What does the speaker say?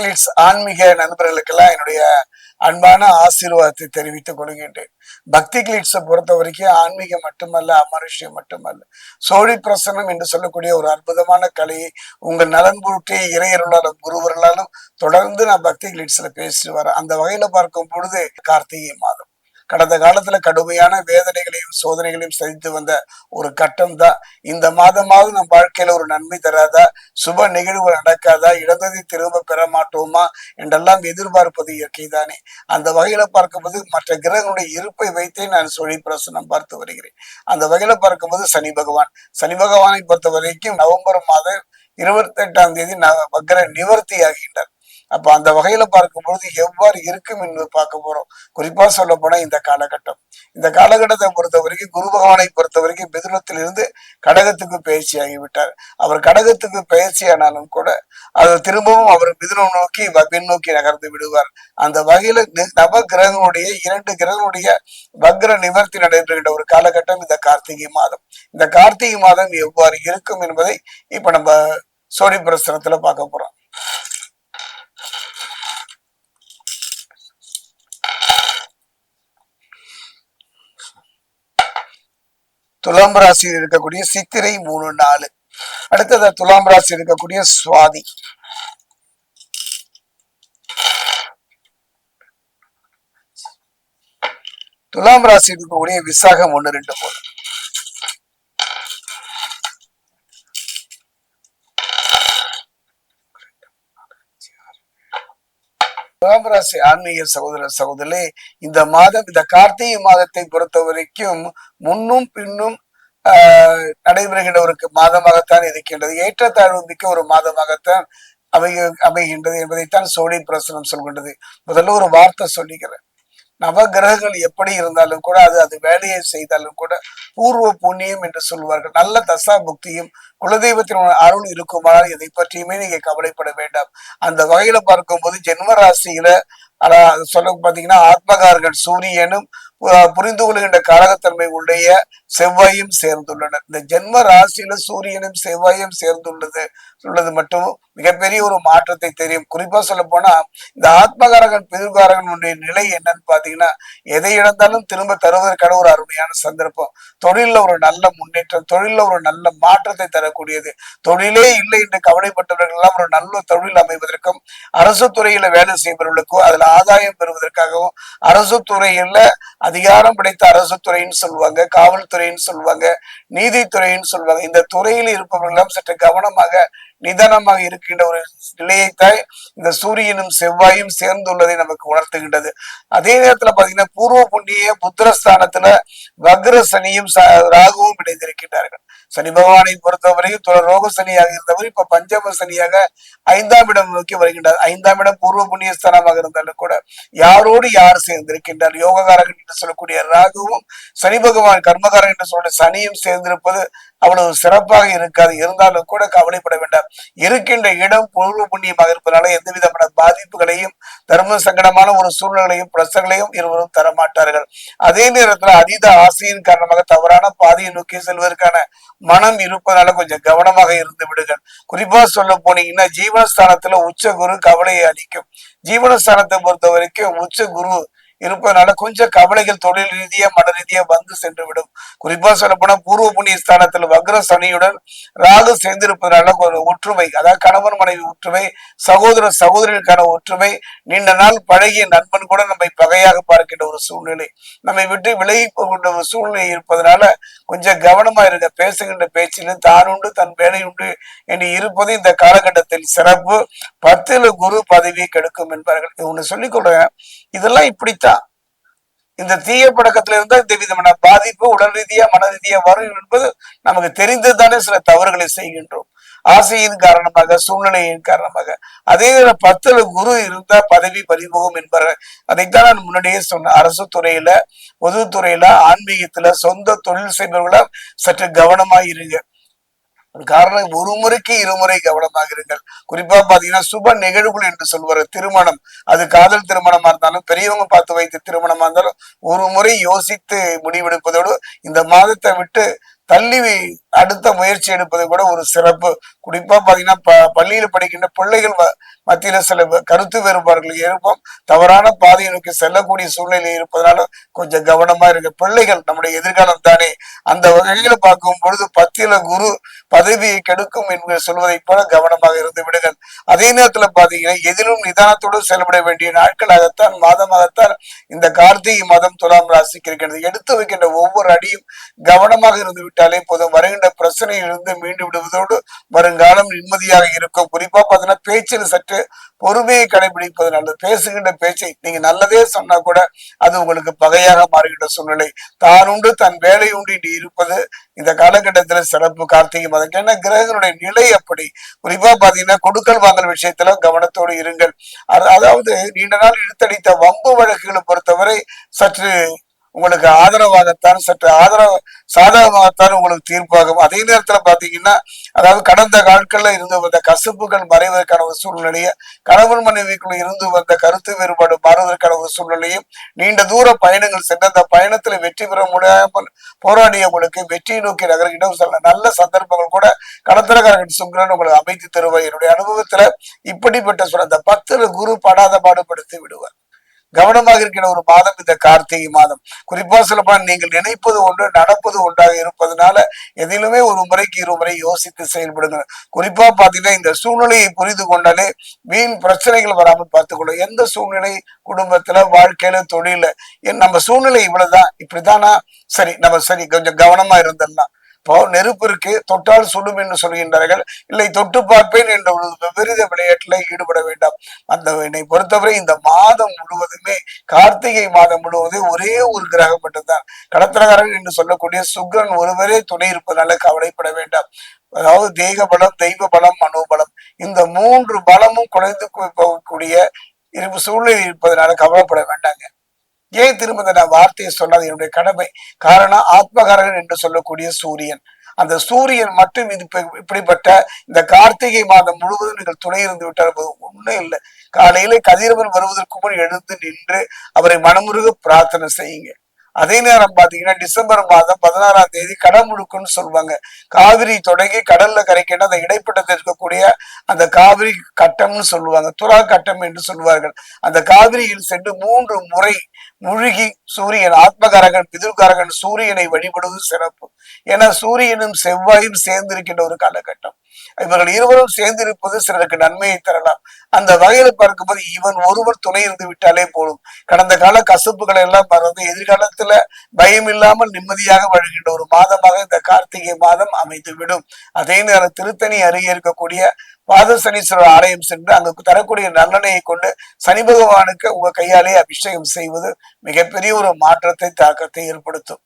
Glitz ஆன்மீக நண்பர்களுக்கெல்லாம் என்னுடைய அன்பான ஆசீர்வாதத்தை தெரிவித்துக் கொள்கின்றேன். பக்தி கிளிட்ஸை பொறுத்த வரைக்கும் ஆன்மீகம் மட்டுமல்ல அமனுஷ்யம் மட்டுமல்ல. சோழி பிரசன்னம் என்று சொல்லக்கூடிய ஒரு அற்புதமான கலையை உங்கள் நலன் பொருட்டே இறையர்களாலும் குருவர்களாலும் தொடர்ந்து நான் பக்தி கிளிட்ஸ்ல பேசிட்டு வரேன். அந்த வகையில பார்க்கும் பொழுது கார்த்திகை மாதம். கடந்த காலத்துல கடுமையான வேதனைகளையும் சோதனைகளையும் சந்தித்து வந்த ஒரு கட்டம் தான் இந்த மாதமாவது நம் வாழ்க்கையில ஒரு நன்மை தராதா? சுப நிகழ்வு நடக்காதா? இழந்ததை திரும்ப பெற மாட்டோமா? என்றெல்லாம் எதிர்பார்ப்பது இயற்கை தானே அந்த வகையில பார்க்கும்போது மற்ற கிரகங்களுடைய இருப்பை வைத்தே நான் சொல்லி பிரசனம் பார்த்து வருகிறேன். அந்த வகையில பார்க்கும்போது சனி பகவான். சனி பகவானை பொறுத்த வரைக்கும் நவம்பர் மாதம் இருபத்தி எட்டாம் தேதி ந- நிவர்த்தி ஆகின்றார் அப்ப அந்த வகையில பார்க்கும் பொழுது எவ்வாறு இருக்கும் என்று பார்க்க போறோம். குறிப்பா சொல்ல போனா இந்த காலகட்டம். இந்த காலகட்டத்தை பொறுத்த வரைக்கும் குரு பகவானை பொறுத்த வரைக்கும் மிதுனத்திலிருந்து கடகத்துக்கு பயிற்சி ஆகிவிட்டார் அவர் கடகத்துக்கு பயிற்சி ஆனாலும் கூட அது திரும்பவும் அவர் மிதுனம் நோக்கி வ- பின்னோக்கி நகர்ந்து விடுவார். அந்த வகையில நி- நவ கிரகங்களுடைய இரண்டு கிரகங்களுடைய வக்ர நிவர்த்தி நடைபெறுகின்ற ஒரு காலகட்டம் இந்த கார்த்திகை மாதம். இந்த கார்த்திகை மாதம் எவ்வாறு இருக்கும் என்பதை இப்ப நம்ம சோழி பிரசனத்துல பார்க்க போறோம். துலாம் ராசியில் இருக்கக்கூடிய சித்திரை மூணு நாலு. அடுத்தது துலாம் ராசி இருக்கக்கூடிய சுவாதி. துலாம் ராசி இருக்கக்கூடிய விசாகம் ஒண்ணு ரெண்டு மூணு. ராசி ஆன்மீக சகோதர சகோதரே இந்த மாதம் இந்த கார்த்திகை மாதத்தை பொறுத்த வரைக்கும் முன்னும் பின்னும் ஆஹ் நடைபெறுகின்ற ஒரு மாதமாகத்தான் இருக்கின்றது. ஏற்றத்தாழ்வு மிக்க ஒரு மாதமாகத்தான் அமைய அமைகின்றது என்பதைத்தான் சோழி பிரசனம் சொல்கின்றது. முதல்ல ஒரு வார்த்தை சொல்லிக்கிறேன் நவகிரகங்கள் எப்படி இருந்தாலும் கூட அது அது வேலையை செய்தாலும் கூட பூர்வ புண்ணியம் என்று சொல்வார்கள். நல்ல தசா புக்தியும் குலதெய்வத்தின் அருள் இருக்குமானால் இதை பற்றியுமே நீங்க கவலைப்பட வேண்டாம். அந்த வகையில பார்க்கும்போது ஜென்ம ராசியில அது சொல்ல பாத்தீங்கன்னா ஆத்மகார்கள் சூரியனும் புரிந்து கொள்கின்ற காரகத்தன்மை உடைய செவ்வாயும் சேர்ந்துள்ளனர். இந்த ஜென்ம ராசியில சூரியனும் செவ்வாயும் சேர்ந்துள்ளது உள்ளது மட்டும் மிகப்பெரிய ஒரு மாற்றத்தை தெரியும். குறிப்பா சொல்ல போனா இந்த ஆத்மகாரகன் பிதுகாரகனுடைய நிலை என்னன்னு பாத்தீங்கன்னா எதை இழந்தாலும் திரும்ப தருவதற்கான ஒரு அருமையான சந்தர்ப்பம். தொழில்ல ஒரு நல்ல முன்னேற்றம் தொழில்ல ஒரு நல்ல மாற்றத்தை தரக்கூடியது. தொழிலே இல்லை என்று கவலைப்பட்டவர்கள் எல்லாம் ஒரு நல்ல தொழில் அமைவதற்கும் அரசு துறையில வேலை செய்பவர்களுக்கும் அதுல ஆதாயம் பெறுவதற்காகவும் அரசு துறையில அதிகாரம் படைத்த அரசு துறைன்னு சொல்லுவாங்க காவல்துறைன்னு சொல்லுவாங்க நீதித்துறைன்னு சொல்லுவாங்க. இந்த துறையில் இருப்பவர்கள் எல்லாம் சற்று கவனமாக நிதானமாக இருக்கின்ற ஒரு நிலையைத்தான் இந்த சூரியனும் செவ்வாயும் சேர்ந்துள்ளதை நமக்கு உணர்த்துகின்றது. அதே நேரத்துல பாத்தீங்கன்னா பூர்வ புண்ணிய புத்திரஸ்தானத்துல வக்ர சனியும் ராகுவும் இணைந்திருக்கின்றார்கள். சனி பகவானை பொறுத்தவரையும் துல ரோக சனியாக இருந்தவர் இப்ப பஞ்சம சனியாக ஐந்தாம் இடம் நோக்கி வருகின்றார். ஐந்தாம் இடம் பூர்வ புண்ணிய ஸ்தானமாக இருந்தாலும் கூட யாரோடு யார் சேர்ந்திருக்கின்றார்? யோககாரகன் என்று சொல்லக்கூடிய ராகுவும் சனி பகவான் கர்மகாரன் என்று சொல்ற சனியும் சேர்ந்திருப்பது அவ்வளவு சிறப்பாக இருக்காது. இருந்தாலும் கூட கவலைப்பட வேண்டாம். இருக்கின்ற இடம் பூர்வ புண்ணியமாக இருப்பதனால எந்த விதமான பாதிப்புகளையும் தர்ம சங்கடமான ஒரு சூழ்நிலையும் பிரச்சனைகளையும் இருவரும் தரமாட்டார்கள். அதே நேரத்துல அதீத ஆசையின் காரணமாக தவறான பாதையை நோக்கி செல்வதற்கான மனம் இருப்பதனால கொஞ்சம் கவனமாக இருந்து விடுங்கள். குறிப்பா சொல்ல போனீங்கன்னா ஜீவனஸ்தானத்துல உச்ச குரு கவலையை அளிக்கும். ஜீவனஸ்தானத்தை பொறுத்த வரைக்கும் உச்ச குரு இருப்பதனால கொஞ்சம் கவலைகள் தொழில் ரீதியா மன ரீதியா வந்து சென்று விடும் குறிப்பா சொல்ல போனா பூர்வ புண்ணிய ஸ்தானத்தில் வக்ர சனியுடன் ராகு சேர்ந்திருப்பதனால ஒரு ஒற்றுமை அதாவது கணவன் மனைவி ஒற்றுமை சகோதர சகோதரிகளுக்கான ஒற்றுமை நீண்ட நாள் பழகிய நண்பன் கூட நம்மை பகையாக பார்க்கின்ற ஒரு சூழ்நிலை. நம்மை விட்டு விலகி கொண்ட ஒரு சூழ்நிலை இருப்பதனால கொஞ்சம் கவனமா இருக்க பேசுகின்ற பேச்சிலும் தான் உண்டு தன் வேலை உண்டு என்று இருப்பது இந்த காலகட்டத்தில் சிறப்பு. பத்துல குரு பதவியை கெடுக்கும் என்பார்கள். ஒண்ணு சொல்லிக் கொள்றேன் இதெல்லாம் இப்படித்தான். இந்த தீய பழக்கத்துல இருந்தா இந்த விதமான பாதிப்பு உடல் ரீதியா மன ரீதியா வரும் என்பது நமக்கு தெரிந்துதானே சில தவறுகளை செய்கின்றோம். ஆசையின் காரணமாக சூழ்நிலையின் காரணமாக. அதே நேரம் பத்துல குரு இருந்தா பதவி பறிமுகம் என்பார் அதைத்தான் நான் முன்னாடியே சொன்னேன். அரசு துறையில பொதுத்துறையில ஆன்மீகத்துல சொந்த தொழில் செய்பவர்களா சற்று கவனமா இருங்க காரணம் ஒரு முறைக்கு இருமுறை கவனமாக இருங்கள். குறிப்பா பாத்தீங்கன்னா சுப நிகழ்வுகள் என்று சொல்வார் திருமணம். அது காதல் திருமணமா இருந்தாலும் பெரியவங்க பார்த்து வைத்த திருமணமா இருந்தாலும் ஒரு முறை யோசித்து முடிவெடுப்பதோடு இந்த மாதத்தை விட்டு தள்ளி அடுத்த முயற்சி எடுப்பது கூட ஒரு சிறப்பு. குறிப்பா பாத்தீங்கன்னா ப- பள்ளியில படிக்கின்ற பிள்ளைகள் மத்தியில சில கருத்து வேறுபாடுகள் இருக்கும். தவறான பாதையை நோக்கி செல்லக்கூடிய சூழ்நிலை இருப்பதனால கொஞ்சம் கவனமா இருக்க பிள்ளைகள் நம்முடைய எதிர்காலம் தானே. அந்த வகையில பார்க்கும் பொழுது பத்தியில குரு பதவியை கெடுக்கும் என்று சொல்வதைப் போல கவனமாக இருந்து விடுங்கள். அதே நேரத்துல பாத்தீங்கன்னா எதிலும் நிதானத்தோடு செயல்பட வேண்டிய நாட்களாகத்தான் மாதமாகத்தான் இந்த கார்த்திகை மாதம் துலாம் ராசிக்கு இருக்கிறது. எடுத்து வைக்கின்ற ஒவ்வொரு அடியும் கவனமாக இருந்து விட்டாலே போதும். வருகின்ற பிரச்சனையிலிருந்து மீண்டு விடுவதோடு வருங்க வருங்காலம் நிம்மதியாக இருக்கும். குறிப்பா பார்த்தீங்கன்னா பேச்சில் சற்று பொறுமையை கடைபிடிப்பது நல்லது. பேசுகின்ற பேச்சை நீங்க நல்லதே சொன்னா கூட அது உங்களுக்கு பகையாக மாறுகின்ற சூழ்நிலை. தான் உண்டு தன் வேலை உண்டு இன்று இருப்பது இந்த காலகட்டத்தில் சிறப்பு. கார்த்திகை மாதம். ஏன்னா கிரகங்களுடைய நிலை அப்படி. குறிப்பா பாத்தீங்கன்னா கொடுக்கல் வாங்கல் விஷயத்துல கவனத்தோடு இருங்கள். அது- அதாவது நீண்ட நாள் இழுத்தடித்த வம்பு வழக்குகளை பொறுத்தவரை சற்று உங்களுக்கு ஆதரவாகத்தான் சற்று ஆதரவு சாதகமாகத்தான் உங்களுக்கு தீர்ப்பாகும். அதே நேரத்துல பாத்தீங்கன்னா அதாவது கடந்த நாட்கள்ல இருந்து வந்த கசப்புகள் மறைவதற்கான ஒரு சூழ்நிலையை கணவன் மனைவிக்குள் இருந்து வந்த கருத்து வேறுபாடு மாறுவதற்கான ஒரு சூழ்நிலையும் நீண்ட தூர பயணங்கள் சென்ற அந்த பயணத்துல வெற்றி பெற முடியாமல் போராடியவங்களுக்கு வெற்றியை நோக்கி நகர்கிட்ட சில நல்ல சந்தர்ப்பங்கள் கூட கடத்தரகாரன் சுங்கரன் உங்களுக்கு அமைத்து தருவார் என்னுடைய அனுபவத்துல இப்படிப்பட்ட சொல்ல அந்த பத்துல குரு படாத பாடுபடுத்தி விடுவார். கவனமாக இருக்கிற ஒரு மாதம் இந்த கார்த்திகை மாதம். குறிப்பா சொல்லப்பா நீங்கள் நினைப்பது ஒன்று நடப்பது ஒன்றாக இருப்பதனால எதிலுமே ஒரு முறைக்கு இரு முறை யோசித்து செயல்படுங்க குறிப்பா பாத்தீங்கன்னா இந்த சூழ்நிலையை புரிந்து கொண்டாலே வீண் பிரச்சனைகள் வராமல் பார்த்துக்கொள்ளும். எந்த சூழ்நிலை குடும்பத்துல வாழ்க்கையில தொழில என் நம்ம சூழ்நிலை இவ்வளவுதான் இப்படிதானா சரி நம்ம சரி கொஞ்சம் கவனமா இருந்துடலாம். இப்போ நெருப்பு இருக்கு தொட்டால் சுடும் என்று சொல்கின்றார்கள். இல்லை தொட்டு பார்ப்பேன் என்ற ஒரு விபரீத விளையாட்டில் ஈடுபட வேண்டாம். அந்த என்னை பொறுத்தவரை இந்த மாதம் முழுவதுமே கார்த்திகை மாதம் முழுவதும் ஒரே ஒரு கிரகம் மட்டும்தான். கடத்திரகாரன் என்று சொல்லக்கூடிய சுக்ரன் ஒருவரே துணை இருப்பதனால கவலைப்பட வேண்டாம். அதாவது தெய்வ பலம் தெய்வ பலம் மனோபலம். இந்த மூன்று பலமும் குறைந்து போகக்கூடிய இருப்பு சூழ்நிலை இருப்பதனால கவலைப்பட வேண்டாங்க. ஏன் திரும்ப இந்த நான் வார்த்தையை சொல்லாது என்னுடைய கடமை. காரணம் ஆத்மகாரகன் என்று சொல்லக்கூடிய சூரியன். அந்த சூரியன் மட்டும் இது இப்படிப்பட்ட இந்த கார்த்திகை மாதம் முழுவதும் நீங்கள் துணை இருந்து விட்டால் ஒன்றும் ஒண்ணும் இல்லை. காலையில கதிரவன் வருவதற்கு முன் எழுந்து நின்று அவரை மனமுருக பிரார்த்தனை செய்யுங்க. அதே நேரம் பாத்தீங்கன்னா டிசம்பர் மாதம் பதினாறாம் தேதி கடமுழுக்குன்னு சொல்லுவாங்க. காவிரி தொடங்கி கடல்ல கரைக்கின்ற அந்த இடைப்பட்டத்தில் இருக்கக்கூடிய அந்த காவிரி கட்டம்னு சொல்லுவாங்க. துறா கட்டம் என்று சொல்வார்கள் அந்த காவிரியில் சென்று மூன்று முறை முழுகி சூரியன் ஆத்மகாரகன் பிதுர்காரகன் சூரியனை வழிபடுவது சிறப்பு. ஏன்னா சூரியனும் செவ்வாயும் சேர்ந்திருக்கின்ற ஒரு காலகட்டம். இவர்கள் இருவரும் சேர்ந்திருப்பது சிலருக்கு நன்மையை தரலாம். அந்த வகையில பார்க்கும்போது இவன் ஒருவர் துணை இருந்து விட்டாலே போதும். கடந்த கால கசப்புகளை எல்லாம் மறந்து எதிர்காலத்துல பயம் இல்லாமல் நிம்மதியாக வழுகின்ற ஒரு மாதமாக இந்த கார்த்திகை மாதம் அமைந்துவிடும். அதே நேரம் திருத்தணி அருகே இருக்கக்கூடிய பாதசனீஸ்வரர் ஆலயம் சென்று அங்கு தரக்கூடிய நல்லனையை கொண்டு சனி பகவானுக்கு உங்க கையாலே அபிஷேகம் செய்வது மிகப்பெரிய ஒரு மாற்றத்தை தாக்கத்தை ஏற்படுத்தும்.